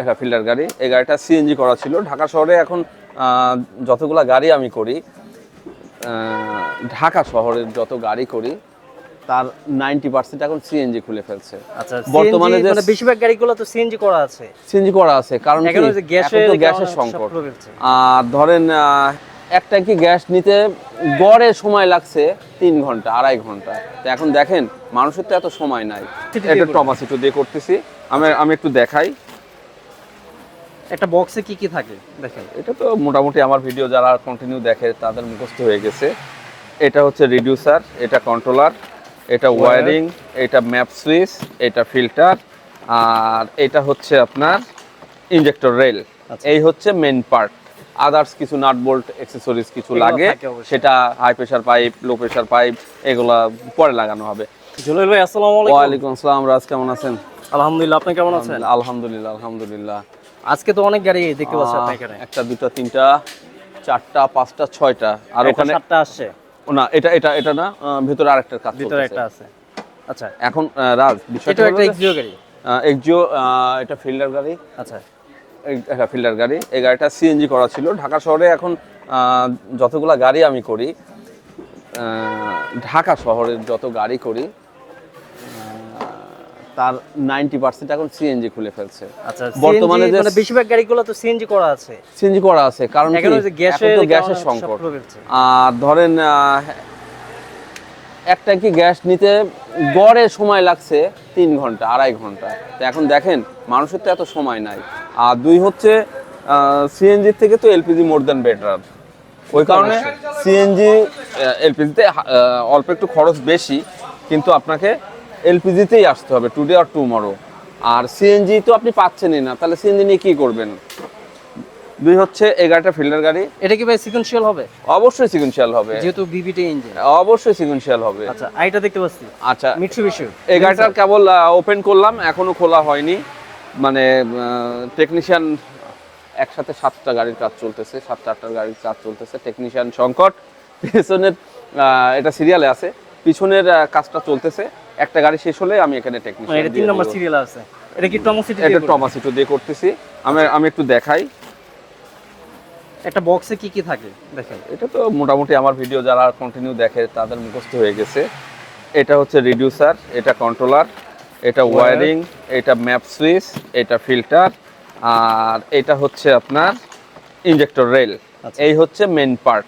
একটা ফিল্ডার গাড়ি। এই গাড়িটা সিএনজি করা ছিল। ঢাকা শহরে এখন যতগুলা গাড়ি আমি করি ঢাকা শহরের যত গাড়ি করি তার নাইনটি পার্সেন্ট এখন সিএনজি খুলে ফেলছে। আচ্ছা বর্তমানে যে- মানে বেশিরভাগ গাড়িগুলো তো সিএনজি করা আছে। সিএনজি করা আছে কারণ কি? এখন গ্যাসের তো গ্যাসের সংকট। আর ধরেন এক ট্যাঙ্কি গ্যাস নিতে গড়ে সময় লাগছে তিন ঘণ্টা আড়াই ঘণ্টা। তো এখন দেখেন মানুষের তো এত সময় নাই। সিটি একটা টমাসিটো দিয়ে করতেছি। আমি আমি একটু দেখাই। একটা বক্সে কি কি থাকে? দেখেন। এটা তো মোটামুটি আমার ভিডিও যারা কন্টিনিউ দেখে তাদের মুখস্থ হয়ে গেছে। এটা হচ্ছে রিডিউসার এটা কন্ট্রোলার এটা ওয়ারিং এটা ম্যাপ সুইচ এটা ফিল্টার আর এটা হচ্ছে আপনার ইনজেক্টর রেল আচ্ছা। এই হচ্ছে মেন পার্ট আদার্স কিছু নাট বোল্ট অ্যাক্সেসরিজ কিছু লাগে। সেটা high pressure pipe low pressure pipe এগুলা পরে লাগানো হবে। ভাই আসসালামু আলাইকুম। ওয়ালাইকুম আসসালাম রাজ কেমন আছেন? আলহামদুলিল্লাহ আপনি কেমন আছেন? আলহামদুলিল্লাহ আলহামদুলিল্লাহ। আজকে তো অনেক গাড়ি দেখতে পাচ্ছি আপনি এখানে। একটা দুটা তিনটা চারটা পাঁচটা ছয়টা। আর ওখানে সাতটা আসছে। না এটা এটা এটা না ভিতরে আরেকটা কাজ ভিতরে একটা আছে। আচ্ছা। এখন রাজ বিষয়টা এটাও একটা এক্সিও গাড়ি? এক্সিও এটা ফিল্ডার গাড়ি। আচ্ছা। একটা ফিল্ডার গাড়ি। এই গাড়িটা সিএনজি করা ছিল। ঢাকা শহরে এখন যতগুলা গাড়ি আমি করি ঢাকা শহরের যত গাড়ি করি তার নাইনটি পার্সেন্ট এখন সিএনজি খুলে ফেলছে। আচ্ছা বর্তমানে যে- মানে বেশিরভাগ গাড়িগুলো তো সিএনজি করা আছে। সিএনজি করা আছে কারণ কি? এখন যে গ্যাসের তো গ্যাসের সংকট। আর ধরেন আহ, এক ট্যাঙ্কি গ্যাস নিতে গড়ে সময় লাগছে তিন ঘণ্টা আড়াই ঘণ্টা। তো এখন দেখেন মানুষের তো এত সময় নাই। আর দুই হচ্ছে সিএনজি থেকে তো এলপিজি মোর দ্যান বেটার। ওই কারণে সিএনজি এলপিজিতে অল্প একটু খরচ বেশি কিন্তু আপনাকে এলপিজিতেই আসতে হবে টুডে আর টুমরো আর সিএনজি তো আপনি পাচ্ছেনই না তাহলে সিএনজি নিয়ে কী করবেন? দুই হচ্ছে এই গাড়িটা ফিল্ডার গাড়ি। এটা কি ভাই সিকোয়েন্সিয়াল হবে? অবশ্যই সিকুয়েন্সিয়াল হবে। যেহেতু বিবিটি ইঞ্জিন অবশ্যই সিকুয়েন্সিয়াল হবে। আচ্ছা আইটা দেখতে পাচ্ছি। আচ্ছা মিটসুবিশি এই গাড়িটা কেবল ওপেন করলাম এখনও খোলা হয়নি। মানে টেকনিশিয়ান একসাথে সাতটা গাড়ির কাজ চলতেছে সাতটা আটটা গাড়ির কাজ চলতেছে। টেকনিশিয়ান সংকট পিছনের এটা সিরিয়ালে আছে। পিছনের কাজটা চলতেছে। একটা গাড়ি শেষ হলে আমি এখানে মানে এটা টেকনিশিয়ান তিন নম্বর সিরিয়াল আছে। এটা কি টমোসিটি এটা টমাসিটো দিয়ে করতেছি। আমি আমি একটু দেখাই। একটা বক্সে কি কি থাকে? দেখেন। এটা তো মোটামুটি আমার ভিডিও যারা কন্টিনিউ দেখে তাদের মুখস্থ হয়ে গেছে। এটা হচ্ছে রিডিউসার এটা কন্ট্রোলার এটা ওয়ারিং এটা ম্যাপ সুইচ এটা ফিল্টার আর এটা হচ্ছে আপনার ইনজেক্টর রেল আচ্ছা। এই হচ্ছে মেন পার্ট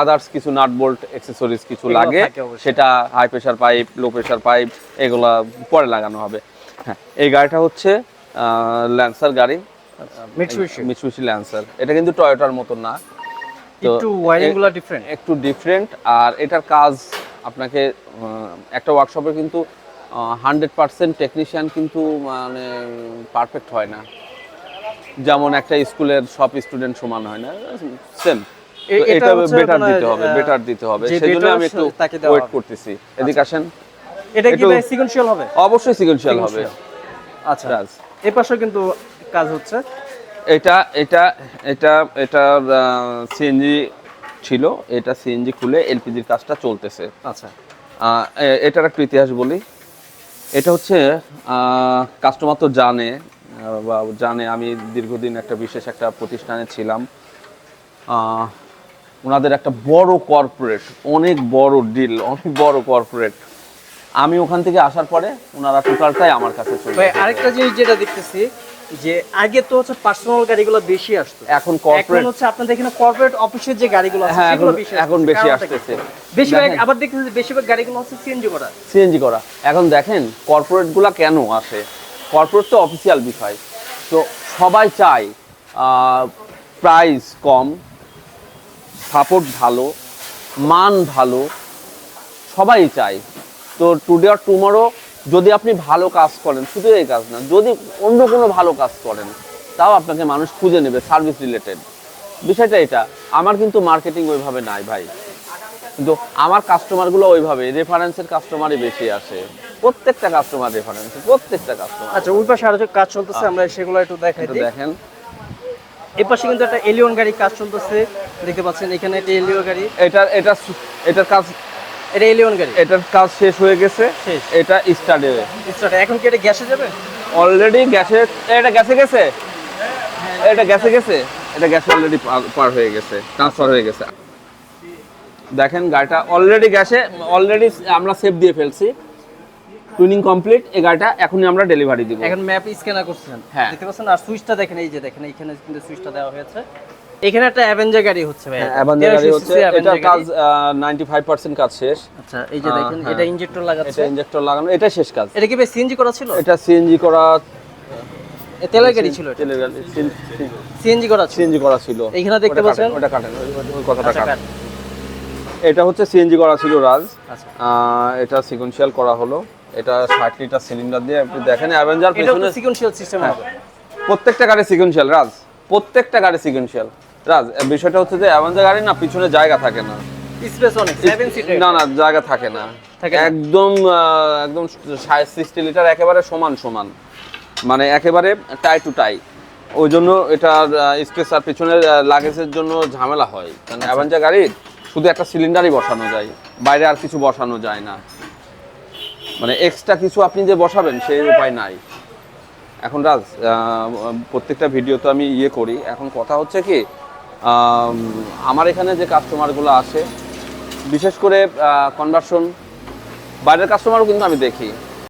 আদার্স কিছু নাট বোল্ট অ্যাক্সেসরিজ কিছু লাগে সেটা high pressure pipe low pressure pipe এগুলা পরে লাগানো হবে। হ্যাঁ এই গাড়িটা হচ্ছে ল্যান্সার গাড়ি। মিটসুবিশি মিচুবিশি ল্যান্সার এটা কিন্তু টয়োটার মতো না। একটু ডিফারেন্ট একটু ডিফারেন্ট আর এটার কাজ আপনাকে একটা ওয়ার্কশপে কিন্তু হান্ড্রেড পার্সেন্ট টেকনিশিয়ান কিন্তু মানে পারফেক্ট হয় না। যেমন একটা স্কুলের সব স্টুডেন্ট সমান হয় না। সেম। এটা এটা বেটার দিতে হবে বেটার দিতে হবে। সেজন্য আমি একটু ওয়েট করতেছি। এদিকে আসেন। এটা কি একটু- ভাই সিকোয়েন্সিয়াল হবে? অবশ্যই সিকুয়েন্সিয়াল হবে। আচ্ছা। রাজ। এই পাশেও কিন্তু কাজ হচ্ছে। এটা এটা এটা এটার সিএনজি ছিল। এটা সিএনজি খুলে এলপিজির কাজটা চলতেছে। আচ্ছা। এটার একটু ইতিহাস বলি। এটা হচ্ছে কাস্টমার তো জানে বা জানে। আমি দীর্ঘদিন একটা বিশেষ একটা প্রতিষ্ঠানে ছিলাম। আহ, ওনাদের একটা বড় কর্পোরেট অনেক বড় ডিল অনেক বড় কর্পোরেট আমি ওখান থেকে আসার পরে ওনারা টোটালটাই আমার কাছে চলে ভাই আরেকটা জিনিস যেটা দেখতেছি যে আগে তো হচ্ছে পার্সোনাল গাড়িগুলো বেশি আসতো। এখন এখন কর্পোরেট হচ্ছে আপনাদের এখানে কর্পোরেট অফিসের যে গাড়িগুলো আছে হ্যাঁ সেগুলো এখন বেশি এখন বেশি? আসতেছে। বেশিরভাগ। আবার দেখতেছি বেশিরভাগ গাড়িগুলো হচ্ছে সিএনজি করা। সিএনজি করা। এখন দেখেন কর্পোরেটগুলো কেন আসে? কর্পোরেট তো অফিসিয়াল বিষয়। তো সবাই চায় প্রাইস কম সাপোর্ট ভালো মান ভালো সবাই চায়। তো টুডে আর টুমরো যদি আপনি ভালো কাজ করেন শুধু এই কাজ না যদি অন্য কোনো ভালো কাজ করেন তাও আপনাকে মানুষ খুঁজে নেবে সার্ভিস রিলেটেড বিষয়টা এটা আমার কিন্তু মার্কেটিং ওইভাবে নাই ভাই। কিন্তু আমার কাস্টমারগুলো ওইভাবে রেফারেন্সের কাস্টমারই বেশি আসে। প্রত্যেকটা কাস্টমার রেফারেন্স প্রত্যেকটা কাস্টমার আচ্ছা ওই পাশে আরও কাজ চলতেছে আমরা সেগুলো একটু দেখাই দেখেন। এই পাশে কিন্তু একটা এলিয়ন গাড়ি কাজ চলতেছে দেখতে পাচ্ছেন এখানে একটা এলিও গাড়ি। এটার এটা সু- এটার কাজ এটা এলিয়ন গাড়ি। এটার কাজ শেষ হয়ে গেছে। শেষ। এটা স্টার্টে Start, এখন কি এটা গ্যাসে যাবে? অলরেডি গ্যাসে এটা গ্যাসে গেছে? এটা গেছে গেছে? এটা গ্যাসে অলরেডি পার হয়ে গেছে ট্রান্সফার হয়ে গেছে। দেখেন গাড়িটা অলরেডি গ্যাসে অলরেডি আমরা সেভ দিয়ে ফেলছি। টুনিং কমপ্লিট এই গাড়িটা এখনই আমরা ডেলিভারি দিব। এখন ম্যাপ স্ক্যানার করছেন। হ্যাঁ। দেখতে পাচ্ছেন আর সুইচটা দেখেন এই যে দেখেন এইখানে কিন্তু সুইচটা দেওয়া হয়েছে। এখানে একটা অ্যাভেঞ্জার গাড়ি হচ্ছে ভাই। অ্যাভাঞ্জার গাড়ি হচ্ছে। এটা কাজ নাইনটি ফাইভ পার্সেন্ট কাজ শেষ। আচ্ছা এই যে দেখেন হ্যাঁ। এটা ইনজেক্টর লাগাচ্ছে। এটা ইঞ্জেক্টর লাগানো এটা শেষ কাজ। এটা কি ভাই সিএনজি করা ছিল? এটা সিএনজি করা তেলের গাড়ি ছিল এটা। তেলের গাড়ি সিএনজি করা ছিল। সিএনজি করা ছিল। এইখানে দেখতে পাচ্ছেন? ওটা কাটেন ওই- কথাটা আচ্ছা, কাটেন কাট। এটা হচ্ছে সিএনজি করা ছিল রাজ আচ্ছা। এটা সিকোয়েন্সিয়াল করা হলো। এটা ষাট লিটার সিলিন্ডার দিয়ে আপনি দেখেন অ্যাভেঞ্জার এটা পেছনে সিকোয়েন্সিয়াল সিস্টেম হ্যাঁ। হবে। প্রত্যেকটা গাড়ি সিকোয়েন্সিয়াল রাজ। প্রত্যেকটা গাড়ি সিকোয়েন্সিয়াল রাজ বিষয়টা হচ্ছে যে অ্যাভেঞ্জার গাড়ি না পিছনে জায়গা থাকে না। স্পেস অনেক 7 সিটার না না জায়গা থাকে না। একদম একদম সিক্সটি লিটার একেবারে সমান সমান। মানে একেবারে টাই টু টাই ওই জন্য এটার স্পেস আর পিছনের লাগেজের জন্য ঝামেলা হয়। কারণ অ্যাভেঞ্জার গাড়ির শুধু একটা সিলিন্ডারই বসানো যায়। বাইরে আর কিছু বসানো যায় না। মানে এক্সট্রা কিছু আপনি যে বসাবেন সেই উপায় নাই। এখন রাজ প্রত্যেকটা ভিডিও তো আমি ইয়ে করি। এখন কথা হচ্ছে কি আমার এখানে যে কাস্টমারগুলো আছে বিশেষ করে কনভার্সন বাইরের কাস্টমারও কিন্তু আমি দেখি।